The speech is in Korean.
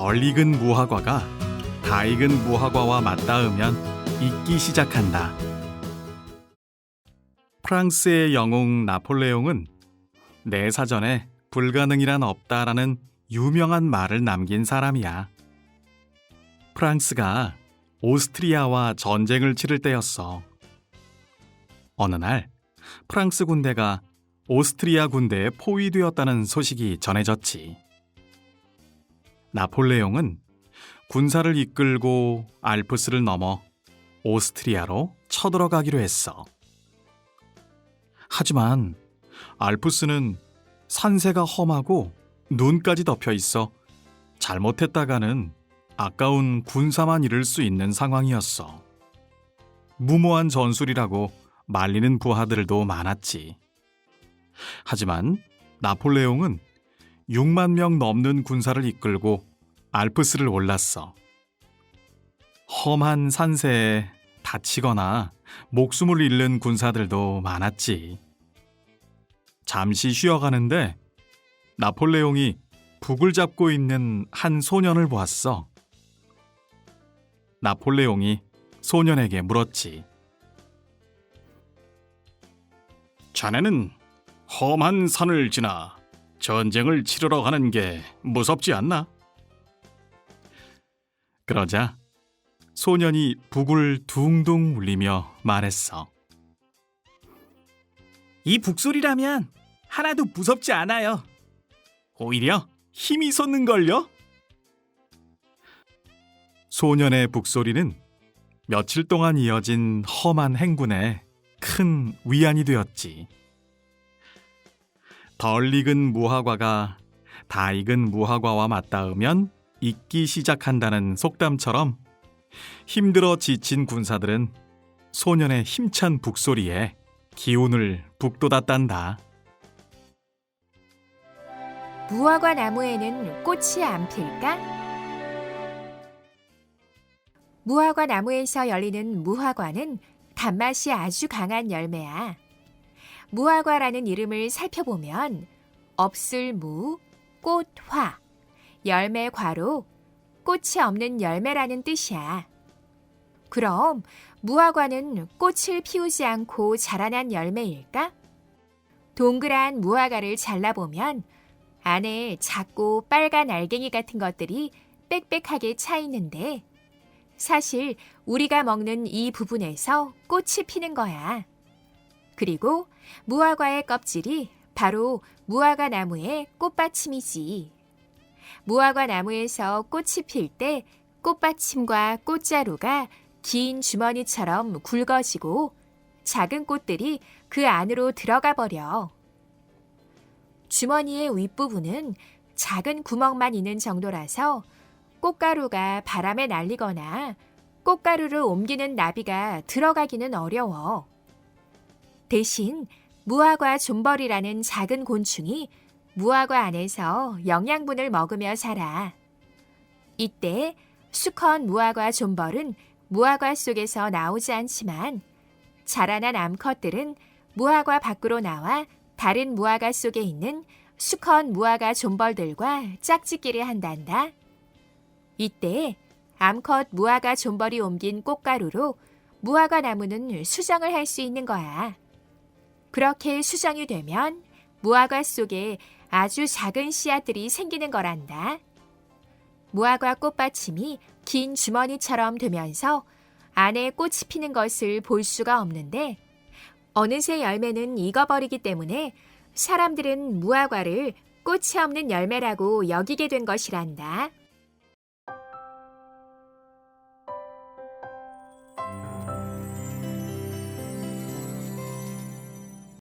덜 익은 무화과가 다 익은 무화과와 맞닿으면 익기 시작한다. 프랑스의 영웅 나폴레옹은 내 사전에 불가능이란 없다라는 유명한 말을 남긴 사람이야. 프랑스가 오스트리아와 전쟁을 치를 때였어. 어느 날 프랑스 군대가 오스트리아 군대에 포위되었다는 소식이 전해졌지. 나폴레옹은 군사를 이끌고 알프스를 넘어 오스트리아로 쳐들어가기로 했어. 하지만 알프스는 산세가 험하고 눈까지 덮여 있어 잘못했다가는 아까운 군사만 잃을 수 있는 상황이었어. 무모한 전술이라고 말리는 부하들도 많았지. 하지만 나폴레옹은 6만 명 넘는 군사를 이끌고 알프스를 올랐어. 험한 산세에 다치거나 목숨을 잃는 군사들도 많았지. 잠시 쉬어가는데 나폴레옹이 북을 잡고 있는 한 소년을 보았어. 나폴레옹이 소년에게 물었지. 자네는 험한 산을 지나 전쟁을 치르러 가는 게 무섭지 않나? 그러자 소년이 북을 둥둥 울리며 말했어. 이 북소리라면 하나도 무섭지 않아요. 오히려 힘이 솟는걸요? 소년의 북소리는 며칠 동안 이어진 험한 행군에 큰 위안이 되었지. 덜 익은 무화과가 다 익은 무화과와 맞닿으면 익기 시작한다는 속담처럼 힘들어 지친 군사들은 소년의 힘찬 북소리에 기운을 북돋았단다. 무화과 나무에는 꽃이 안 필까? 무화과 나무에서 열리는 무화과는 단맛이 아주 강한 열매야. 무화과라는 이름을 살펴보면 없을무, 꽃화, 열매 과로 꽃이 없는 열매라는 뜻이야. 그럼 무화과는 꽃을 피우지 않고 자라난 열매일까? 동그란 무화과를 잘라보면 안에 작고 빨간 알갱이 같은 것들이 빽빽하게 차 있는데 사실 우리가 먹는 이 부분에서 꽃이 피는 거야. 그리고 무화과의 껍질이 바로 무화과 나무의 꽃받침이지. 무화과 나무에서 꽃이 필 때 꽃받침과 꽃자루가 긴 주머니처럼 굵어지고 작은 꽃들이 그 안으로 들어가 버려. 주머니의 윗부분은 작은 구멍만 있는 정도라서 꽃가루가 바람에 날리거나 꽃가루를 옮기는 나비가 들어가기는 어려워. 대신 무화과 존벌이라는 작은 곤충이 무화과 안에서 영양분을 먹으며 살아. 이때 수컷 무화과 존벌은 무화과 속에서 나오지 않지만 자라난 암컷들은 무화과 밖으로 나와 다른 무화과 속에 있는 수컷 무화과 존벌들과 짝짓기를 한단다. 이때 암컷 무화과 존벌이 옮긴 꽃가루로 무화과 나무는 수정을 할 수 있는 거야. 그렇게 수정이 되면 무화과 속에 아주 작은 씨앗들이 생기는 거란다. 무화과 꽃받침이 긴 주머니처럼 되면서 안에 꽃이 피는 것을 볼 수가 없는데 어느새 열매는 익어버리기 때문에 사람들은 무화과를 꽃이 없는 열매라고 여기게 된 것이란다.